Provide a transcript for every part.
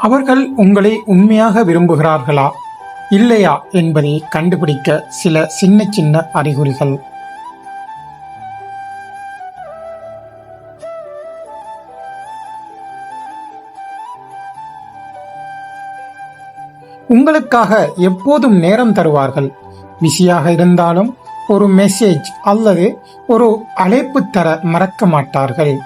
அவர்கள் உங்களை உண்மையாக விரும்புகிறார்களா இல்லையா என்பதை கண்டுபிடிக்க சில சின்ன சின்ன அறிகுறிகள். உங்களுக்காக எப்போதும் நேரம் தருவார்கள். பிஸியாக இருந்தாலும் ஒரு மெசேஜ் அல்லது ஒரு அழைப்பு தர மறக்க மாட்டார்கள்.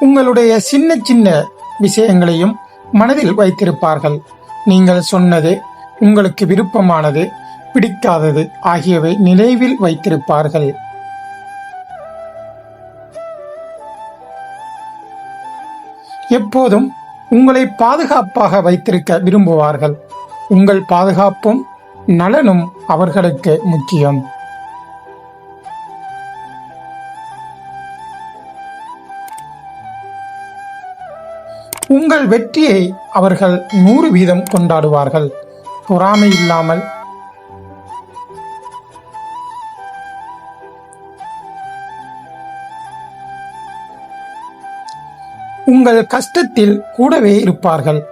உங்களுடைய சின்ன சின்ன விஷயங்களையும் மனதில் வைத்திருப்பார்கள். நீங்கள் சொன்னது உங்களுக்கு விருப்பமானது பிடிக்காதது ஆகியவை நினைவில் வைத்திருப்பார்கள். எப்போதும் உங்களை பாதுகாப்பாக வைத்திருக்க விரும்புவார்கள். உங்கள் பாதுகாப்பும் நலனும் அவர்களுக்கு முக்கியம். உங்கள் வெற்றியை அவர்கள் நூறு வீதம் கொண்டாடுவார்கள். பொறாமை இல்லாமல். உங்கள் கஷ்டத்தில் கூடவே இருப்பார்கள்.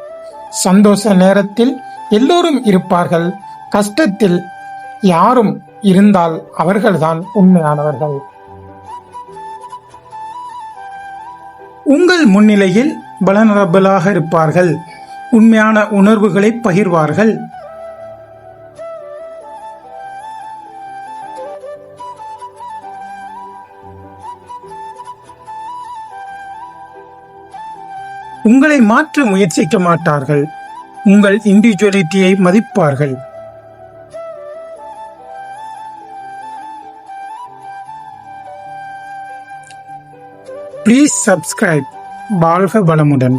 சந்தோஷ நேரத்தில் எல்லோரும் இருப்பார்கள். கஷ்டத்தில் யாரும் இருந்தால் அவர்கள்தான் உண்மையானவர்கள். உங்கள் முன்னிலையில் பலனரபலாக இருப்பார்கள். உண்மையான உணர்வுகளை பகிர்வார்கள். உங்களை மாற்ற முயற்சிக்க மாட்டார்கள். உங்கள் இண்டிவிஜுவலிட்டியை மதிப்பார்கள். Please subscribe. வாழ்க வளமுடன்.